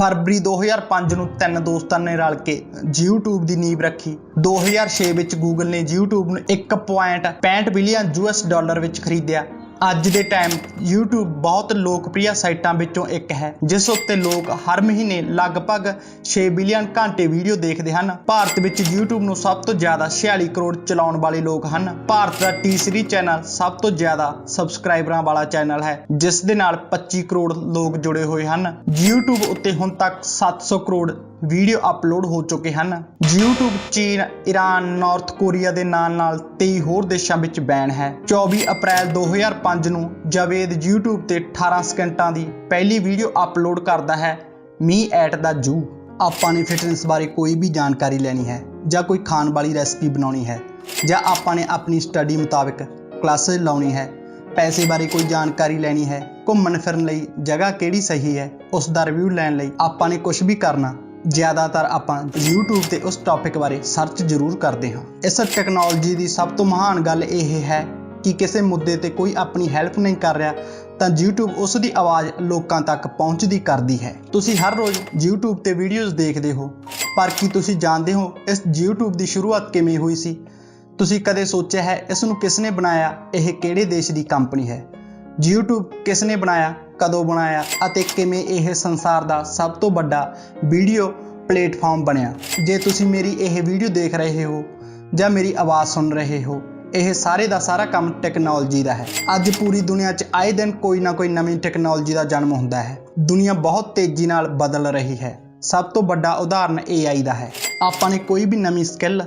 ਫਰਵਰੀ 2005 ਨੂੰ ਤਿੰਨ ਦੋਸਤਾਂ ਨੇ ਰਲ ਕੇ YouTube ਦੀ ਨੀਂਹ ਰੱਖੀ। 2006 ਵਿੱਚ Google ਨੇ YouTube ਨੂੰ 1.65 ਬਿਲੀਅਨ ਯੂਐਸ ਡਾਲਰ ਵਿੱਚ ਖਰੀਦਿਆ। ਅੱਜ ਦੇ ਟਾਈਮ YouTube ਬਹੁਤ ਲੋਕਪ੍ਰਿय ਸਾਈਟਾਂ ਵਿੱਚੋਂ ਇੱਕ ਹੈ, ਜਿਸ ਉੱਤੇ ਲੋਕ ਹਰ ਮਹੀਨੇ ਲਗਭਗ 6 ਬਿਲੀਅਨ ਘੰਟੇ ਵੀਡੀਓ ਦੇਖਦੇ ਹਨ। ਭਾਰਤ ਵਿੱਚ YouTube ਨੂੰ ਸਭ ਤੋਂ ਜ਼ਿਆਦਾ 46 ਕਰੋੜ ਚਲਾਉਣ ਵਾਲੇ ਲੋਕ ਹਨ। ਭਾਰਤ ਦਾ ਟੀ-ਸੀਰੀ ਚੈਨਲ ਸਭ ਤੋਂ ਜ਼ਿਆਦਾ ਸਬਸਕ੍ਰਾਈਬਰਾਂ ਵਾਲਾ ਚੈਨਲ ਹੈ, ਜਿਸ ਦੇ ਨਾਲ 25 ਕਰੋੜ ਲੋਕ ਜੁੜੇ ਹੋਏ ਹਨ। YouTube ਉੱਤੇ ਹੁਣ ਤੱਕ 700 ਕਰੋੜ ਵੀਡੀਓ ਅਪਲੋਡ ਹੋ ਚੁੱਕੇ ਹਨ। YouTube, ਚੀਨ ਈਰਾਨ ਨਾਰਥ ਕੋਰੀਆ ਦੇ ਨਾਲ ਨਾਲ 23 ਹੋਰ ਦੇਸ਼ਾਂ ਵਿੱਚ ਬੈਨ ਹੈ। 24 ਅਪ੍ਰੈਲ 2005 ਨੂੰ ਜਾਵੇਦ YouTube ਤੇ 18 ਸਕਿੰਟਾਂ ਦੀ ਪਹਿਲੀ ਵੀਡੀਓ ਅਪਲੋਡ ਕਰਦਾ ਹੈ। ਮੀ ਐਟ ਦਾ ਜੂ। ਆਪਾਂ ਨੇ ਫਿਟਨੈਸ ਬਾਰੇ ਕੋਈ ਵੀ ਜਾਣਕਾਰੀ ਲੈਣੀ ਹੈ ਜਾਂ ਕੋਈ ਖਾਣ ਵਾਲੀ ਰੈਸਪੀ ਬਣਾਉਣੀ ਹੈ ਜਾਂ ਆਪਾਂ ਨੇ ਆਪਣੀ ਸਟੱਡੀ ਮੁਤਾਬਕ ਕਲਾਸਿਸ ਲਾਉਣੀ ਹੈ, ਪੈਸੇ ਬਾਰੇ ਕੋਈ ਜਾਣਕਾਰੀ ਲੈਣੀ ਹੈ, ਘੁੰਮਣ ਫਿਰਨ ਲਈ ਜਗ੍ਹਾ ਕਿਹੜੀ ਸਹੀ ਹੈ, ਉਸ ਦਾ ਰਿਵਿਊ ਲੈਣ ਲਈ ਆਪਾਂ ਨੇ ਕੁਝ ਵੀ ਕਰਨਾ ਜ਼ਿਆਦਾਤਰ ਆਪਾਂ YouTube ਤੇ ਉਸ ਟੌਪਿਕ ਬਾਰੇ ਸਰਚ ਜ਼ਰੂਰ ਕਰਦੇ ਹਾਂ। ਇਸ ਟੈਕਨੋਲੋਜੀ ਦੀ ਸਭ ਤੋਂ ਮਹਾਨ ਗੱਲ ਇਹ ਹੈ ਕਿ ਕਿਸੇ ਮੁੱਦੇ ਤੇ ਕੋਈ ਆਪਣੀ ਹੈਲਪ ਨਹੀਂ ਕਰ ਰਿਹਾ, ਤਾਂ YouTube ਉਸ ਦੀ ਆਵਾਜ਼ ਲੋਕਾਂ ਤੱਕ ਪਹੁੰਚਦੀ ਕਰਦੀ ਹੈ। ਤੁਸੀਂ ਹਰ ਰੋਜ਼ YouTube ਤੇ ਵੀਡੀਓਜ਼ ਦੇਖਦੇ ਹੋ, ਪਰ ਕੀ ਤੁਸੀਂ ਜਾਣਦੇ ਹੋ ਇਸ YouTube ਦੀ ਸ਼ੁਰੂਆਤ ਕਿਵੇਂ ਹੋਈ ਸੀ? ਤੁਸੀਂ ਕਦੇ ਸੋਚਿਆ ਹੈ ਇਸ ਨੂੰ ਕਿਸ ਨੇ ਬਣਾਇਆ, ਇਹ ਕਿਹੜੇ ਦੇਸ਼ ਦੀ ਕੰਪਨੀ ਹੈ? YouTube ਕਿਸ ਨੇ ਬਣਾਇਆ ਕਦੋਂ ਬਣਾਇਆ ਅਤੇ ਕਿਵੇਂ ਇਹ ਸੰਸਾਰ ਦਾ ਸਭ ਤੋਂ ਵੱਡਾ ਵੀਡੀਓ ਪਲੇਟਫਾਰਮ ਬਣਿਆ। ਜੇ ਤੁਸੀਂ ਮੇਰੀ ਇਹ ਵੀਡੀਓ ਦੇਖ ਰਹੇ ਹੋ ਜਾਂ ਮੇਰੀ ਆਵਾਜ਼ ਸੁਣ ਰਹੇ ਹੋ, ਇਹ ਸਾਰੇ ਦਾ ਸਾਰਾ ਕੰਮ ਟੈਕਨੋਲੋਜੀ ਦਾ ਹੈ। ਅੱਜ ਪੂਰੀ ਦੁਨੀਆ 'ਚ ਆਏ ਦਿਨ ਕੋਈ ਨਾ ਕੋਈ ਨਵੀਂ ਟੈਕਨੋਲੋਜੀ ਦਾ ਜਨਮ ਹੁੰਦਾ ਹੈ। ਦੁਨੀਆ ਬਹੁਤ ਤੇਜ਼ੀ ਨਾਲ ਬਦਲ ਰਹੀ ਹੈ। ਸਭ ਤੋਂ ਵੱਡਾ ਉਦਾਹਰਨ AI ਦਾ ਹੈ। ਆਪਾਂ ਨੇ ਕੋਈ ਵੀ ਨਵੀਂ ਸਕਿੱਲ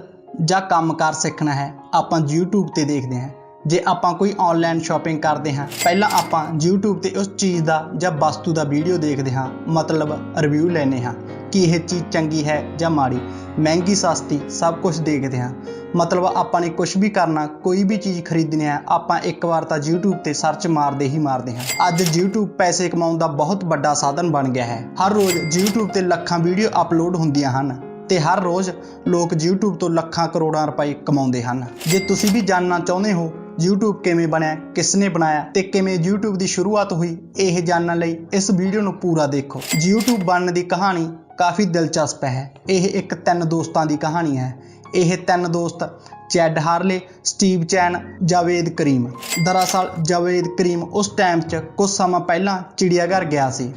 ਜਾਂ ਕੰਮਕਾਰ ਸਿੱਖਣਾ ਹੈ, ਆਪਾਂ YouTube ਤੇ ਦੇਖਦੇ ਹਾਂ। ਜੇ ਆਪਾਂ ਕੋਈ ਆਨਲਾਈਨ ਸ਼ਾਪਿੰਗ ਕਰਦੇ ਹਾਂ, ਪਹਿਲਾਂ ਆਪਾਂ YouTube ਤੇ ਉਸ ਚੀਜ਼ ਦਾ ਜਾਂ ਵਸਤੂ ਦਾ ਵੀਡੀਓ ਦੇਖਦੇ ਹਾਂ, ਮਤਲਬ ਰਿਵਿਊ ਲੈਨੇ ਹਾਂ, ਕਿ ਇਹ ਚੀਜ਼ ਚੰਗੀ ਹੈ ਜਾਂ ਮਾੜੀ, ਮਹਿੰਗੀ, ਸਸਤੀ, ਸਭ ਕੁਝ ਦੇਖਦੇ ਹਾਂ। ਮਤਲਬ ਆਪਾਂ ਨੇ ਕੁਝ ਵੀ ਕਰਨਾ, ਕੋਈ ਵੀ ਚੀਜ਼ ਖਰੀਦਣੀ ਹੈ, ਆਪਾਂ ਇੱਕ ਵਾਰ ਤਾਂ YouTube ਤੇ ਸਰਚ ਮਾਰਦੇ ਹੀ ਮਾਰਦੇ ਹਾਂ। ਅੱਜ YouTube ਪੈਸੇ ਕਮਾਉਣ ਦਾ ਬਹੁਤ ਵੱਡਾ ਸਾਧਨ ਬਣ ਗਿਆ ਹੈ। ਹਰ ਰੋਜ਼ YouTube ਤੇ ਲੱਖਾਂ ਵੀਡੀਓ ਅਪਲੋਡ ਹੁੰਦੀਆਂ ਹਨ ਤੇ ਹਰ ਰੋਜ਼ ਲੋਕ YouTube ਤੋਂ ਲੱਖਾਂ ਕਰੋੜਾਂ ਰੁਪਏ ਕਮਾਉਂਦੇ ਹਨ। ਜੇ ਤੁਸੀਂ ਵੀ ਜਾਣਨਾ ਚਾਹੁੰਦੇ ਹੋ YouTube ਕਿਵੇਂ ਬਣਿਆ ਕਿਸ ਨੇ ਬਣਾਇਆ ਤੇ ਕਿਵੇਂ YouTube ਦੀ ਸ਼ੁਰੂਆਤ ਹੋਈ, ਇਹ ਜਾਣਨ ਲਈ ਇਸ ਵੀਡੀਓ ਨੂੰ ਪੂਰਾ ਦੇਖੋ। YouTube ਬਣਨ ਦੀ ਕਹਾਣੀ ਕਾਫੀ ਦਿਲਚਸਪ ਹੈ। ਇਹ ਇੱਕ ਤਿੰਨ ਦੋਸਤਾਂ ਦੀ ਕਹਾਣੀ ਹੈ। ਇਹ ਤਿੰਨ ਦੋਸਤ Chad Hurley, Steve Chen, Jawed Karim. ਦਰਅਸਲ ਜਾਵੇਦ ਕਰੀਮ ਉਸ ਟਾਈਮ 'ਚ ਕੁਝ ਸਮਾਂ ਪਹਿਲਾਂ ਚਿੜੀਆਘਰ ਗਿਆ ਸੀ।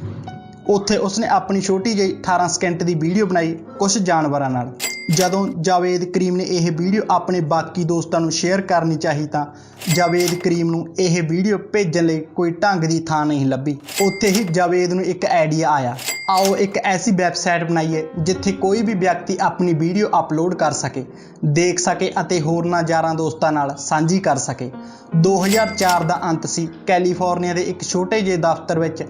ਉੱਥੇ ਉਸਨੇ ਆਪਣੀ ਛੋਟੀ ਜਿਹੀ 18 ਸਕਿੰਟ ਦੀ ਵੀਡੀਓ ਬਣਾਈ ਕੁਝ ਜਾਨਵਰਾਂ ਨਾਲ। ਜਦੋਂ ਜਾਵੇਦ ਕਰੀਮ ਨੇ ਇਹ ਵੀਡੀਓ ਆਪਣੇ ਬਾਕੀ ਦੋਸਤਾਂ ਨੂੰ ਸ਼ੇਅਰ ਕਰਨੀ ਚਾਹੀ ਤਾਂ ਜਾਵੇਦ ਕਰੀਮ ਨੂੰ ਇਹ ਵੀਡੀਓ ਭੇਜਣ ਲਈ ਕੋਈ ਢੰਗ ਦੀ ਥਾਂ ਨਹੀਂ ਲੱਭੀ। ਉੱਥੇ ਹੀ ਜਾਵੇਦ ਨੂੰ ਇੱਕ ਆਈਡੀਆ ਆਇਆ। ਆਓ ਇੱਕ ਐਸੀ ਵੈਬਸਾਈਟ ਬਣਾਈਏ ਜਿੱਥੇ ਕੋਈ ਵੀ ਵਿਅਕਤੀ ਆਪਣੀ ਵੀਡੀਓ ਅਪਲੋਡ ਕਰ ਸਕੇ, ਦੇਖ ਸਕੇ ਅਤੇ ਹੋਰਨਾਂ ਯਾਰਾਂ ਦੋਸਤਾਂ ਨਾਲ ਸਾਂਝੀ ਕਰ ਸਕੇ। 2004 ਦਾ ਅੰਤ ਸੀ। ਕੈਲੀਫੋਰਨੀਆ ਦੇ ਇੱਕ ਛੋਟੇ ਜਿਹੇ ਦਫ਼ਤਰ ਵਿੱਚ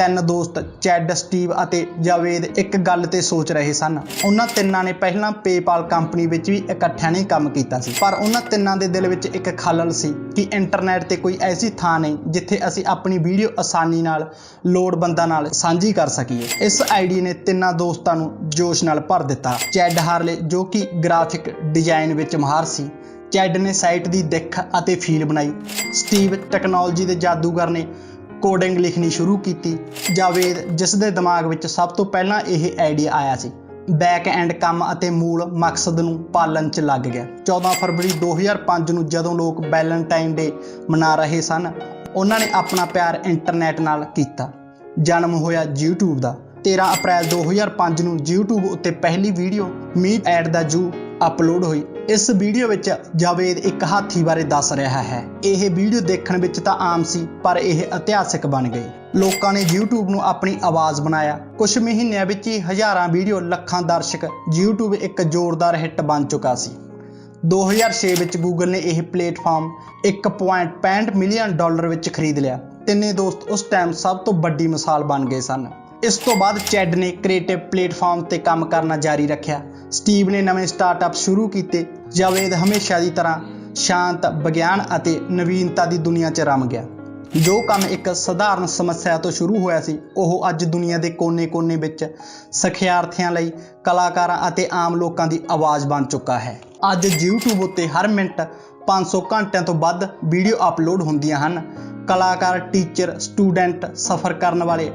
ਤਿੰਨ ਦੋਸਤ, ਚੈਡ ਸਟੀਵ ਅਤੇ ਜਾਵੇਦ ਇੱਕ ਗੱਲ ਤੇ ਸੋਚ ਰਹੇ ਸਨ। ਉਹਨਾਂ ਤਿੰਨਾਂ ਨੇ ਪਹਿਲਾਂ ਪੇਪਾਲ ਕੰਪਨੀ ਵਿੱਚ ਵੀ ਇਕੱਠਿਆਂ ਨੇ ਕੰਮ ਕੀਤਾ ਸੀ। ਪਰ ਉਹਨਾਂ ਤਿੰਨਾਂ ਦੇ ਦਿਲ ਵਿੱਚ ਇੱਕ ਖਲਲ ਸੀ ਕਿ ਇੰਟਰਨੈਟ ਤੇ ਕੋਈ ਐਸੀ ਥਾਂ ਨਹੀਂ ਜਿੱਥੇ ਅਸੀਂ ਆਪਣੀ ਵੀਡੀਓ ਆਸਾਨੀ ਨਾਲ, ਲੋੜਵੰਦਾਂ ਨਾਲ ਸਾਂਝੀ ਕਰ ਸਕੀਏ। ਇਸ ਆਈਡੀ ਨੇ ਤਿੰਨਾਂ ਦੋਸਤਾਂ ਨੂੰ ਜੋਸ਼ ਨਾਲ ਭਰ ਦਿੱਤਾ। ਚੈਡ ਹਾਰਲੇ, ਜੋ ਕਿ ਗ੍ਰਾਫਿਕ ਡਿਜ਼ਾਈਨ ਵਿੱਚ ਮਾਹਰ ਸੀ, ਚੈਡ ਨੇ ਸਾਈਟ ਦੀ ਦਿੱਖ ਅਤੇ ਫੀਲ ਬਣਾਈ। ਸਟੀਵ ਟੈਕਨੋਲੋਜੀ ਦੇ ਜਾਦੂਗਰ ਨੇ ਕੋਡਿੰਗ ਲਿਖਣੀ ਸ਼ੁਰੂ ਕੀਤੀ, ਜਾਵੇਦ ਜਿਸ ਦੇ ਦਿਮਾਗ ਵਿੱਚ ਸਭ ਤੋਂ ਪਹਿਲਾਂ ਇਹ ਆਈਡੀਆ ਆਇਆ ਸੀ। ਬੈਕ ਐਂਡ ਕੰਮ ਅਤੇ ਮੂਲ ਮਕਸਦ ਨੂੰ ਪਾਲਣ 'ਚ ਲੱਗ ਗਿਆ। 14 ਫਰਵਰੀ 2005 ਨੂੰ ਜਦੋਂ ਲੋਕ ਵੈਲੈਂਟਾਈਨ ਡੇ ਮਨਾ ਰਹੇ ਸਨ, ਉਹਨਾਂ ਨੇ ਆਪਣਾ ਪਿਆਰ ਇੰਟਰਨੈਟ ਨਾਲ ਕੀਤਾ। ਜਨਮ ਹੋਇਆ YouTube ਦਾ। 13 ਅਪ੍ਰੈਲ 2005 ਨੂੰ YouTube ਉੱਤੇ ਪਹਿਲੀ ਵੀਡੀਓ ਮੀਟ ਐਟ ਦਾ ਜੂ ਅਪਲੋਡ ਹੋਈ। ਇਸ ਵੀਡੀਓ ਵਿੱਚ ਜਾਵੇਦ ਇੱਕ ਹਾਥੀ ਬਾਰੇ ਦੱਸ ਰਿਹਾ ਹੈ। ਇਹ ਵੀਡੀਓ ਦੇਖਣ ਵਿੱਚ ਤਾਂ ਆਮ ਸੀ, ਪਰ ਇਹ ਇਤਿਹਾਸਿਕ ਬਣ ਗਈ। ਲੋਕਾਂ ਨੇ YouTube ਨੂੰ ਆਪਣੀ ਆਵਾਜ਼ ਬਣਾਇਆ। ਕੁਝ ਮਹੀਨਿਆਂ ਵਿੱਚ ਹੀ ਹਜ਼ਾਰਾਂ ਵੀਡੀਓ ਲੱਖਾਂ ਦਰਸ਼ਕ YouTube ਇੱਕ ਜ਼ੋਰਦਾਰ ਹਿੱਟ ਬਣ ਚੁੱਕਾ ਸੀ। 2006 ਵਿੱਚ Google ਨੇ ਇਹ ਪਲੇਟਫਾਰਮ 1.65 ਮਿਲੀਅਨ ਡਾਲਰ ਵਿੱਚ ਖਰੀਦ ਲਿਆ। ਤਿੰਨੇ ਦੋਸਤ ਉਸ ਟਾਈਮ ਸਭ ਤੋਂ ਵੱਡੀ ਮਿਸਾਲ ਬਣ ਗਏ ਸਨ। ਇਸ ਤੋਂ ਬਾਅਦ ਚੈਡ ਨੇ ਕ੍ਰੀਏਟਿਵ ਪਲੇਟਫਾਰਮ ਤੇ ਕੰਮ ਕਰਨਾ ਜਾਰੀ ਰੱਖਿਆ। ਸਟੀਵ ਨੇ ਨਵੇਂ ਸਟਾਰਟਅਪ ਸ਼ੁਰੂ ਕੀਤੇ, ਜਾਵੇਦ ਹਮੇਸ਼ਾ ਦੀ ਤਰ੍ਹਾਂ ਸ਼ਾਂਤ, ਵਿਗਿਆਨ ਅਤੇ ਨਵੀਨਤਾ ਦੀ ਦੁਨੀਆ 'ਚ ਰਮ ਗਿਆ। ਜੋ ਕੰਮ ਇੱਕ ਸਧਾਰਨ ਸਮੱਸਿਆ ਤੋਂ ਸ਼ੁਰੂ ਹੋਇਆ ਸੀ, ਉਹ ਅੱਜ ਦੁਨੀਆ ਦੇ ਕੋਨੇ-ਕੋਨੇ ਵਿੱਚ ਸਿੱਖਿਆਰਥੀਆਂ ਲਈ, ਕਲਾਕਾਰਾਂ ਅਤੇ ਆਮ ਲੋਕਾਂ ਦੀ ਆਵਾਜ਼ ਬਣ ਚੁੱਕਾ ਹੈ। ਅੱਜ YouTube ਉੱਤੇ ਹਰ ਮਿੰਟ 500 ਘੰਟਿਆਂ ਤੋਂ ਵੱਧ ਵੀਡੀਓ ਅਪਲੋਡ ਹੁੰਦੀਆਂ ਹਨ। ਕਲਾਕਾਰ, ਟੀਚਰ, ਸਟੂਡੈਂਟ ਸਫ਼ਰ ਕਰਨ ਵਾਲੇ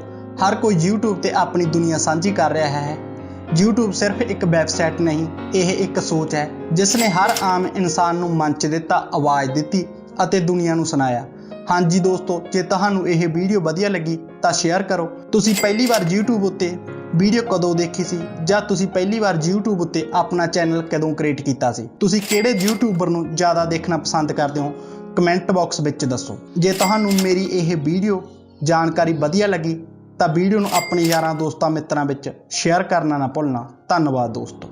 ਹਰ ਕੋਈ YouTube ਤੇ ਆਪਣੀ ਦੁਨੀਆ ਸਾਂਝੀ ਕਰ ਰਿਹਾ ਹੈ। YouTube ਸਿਰਫ ਇੱਕ ਵੈਬਸਾਈਟ ਨਹੀਂ, ਇਹ ਇੱਕ ਸੋਚ ਹੈ ਜਿਸ ਨੇ ਹਰ ਆਮ ਇਨਸਾਨ ਨੂੰ ਮੰਚ ਦਿੱਤਾ, ਆਵਾਜ਼ ਦਿੱਤੀ ਅਤੇ ਦੁਨੀਆ ਨੂੰ ਸੁਣਾਇਆ। ਹਾਂਜੀ ਦੋਸਤੋ, ਜੇ ਤੁਹਾਨੂੰ ਇਹ ਵੀਡੀਓ ਵਧੀਆ ਲੱਗੀ ਤਾਂ ਸ਼ੇਅਰ ਕਰੋ। ਤੁਸੀਂ ਪਹਿਲੀ ਵਾਰ YouTube ਉੱਤੇ ਵੀਡੀਓ ਕਦੋਂ ਦੇਖੀ ਸੀ? ਜਾਂ ਤੁਸੀਂ ਪਹਿਲੀ ਵਾਰ YouTube ਉੱਤੇ ਆਪਣਾ ਚੈਨਲ ਕਦੋਂ ਕ੍ਰੀਏਟ ਕੀਤਾ ਸੀ? ਤੁਸੀਂ ਕਿਹੜੇ YouTuber ਨੂੰ ਜ਼ਿਆਦਾ ਦੇਖਣਾ ਪਸੰਦ ਕਰਦੇ ਹੋ? ਕਮੈਂਟ ਬਾਕਸ ਵਿੱਚ ਦੱਸੋ। ਜੇ ਤੁਹਾਨੂੰ ਮੇਰੀ ਇਹ ਵੀਡੀਓ ਜਾਣਕਾਰੀ ਵਧੀਆ ਲੱਗੀ ਤਾਂ ਵੀਡੀਓ ਨੂੰ ਆਪਣੇ ਯਾਰਾਂ ਦੋਸਤਾਂ ਮਿੱਤਰਾਂ ਵਿੱਚ ਸ਼ੇਅਰ ਕਰਨਾ ਨਾ ਭੁੱਲਣਾ। ਧੰਨਵਾਦ ਦੋਸਤੋ।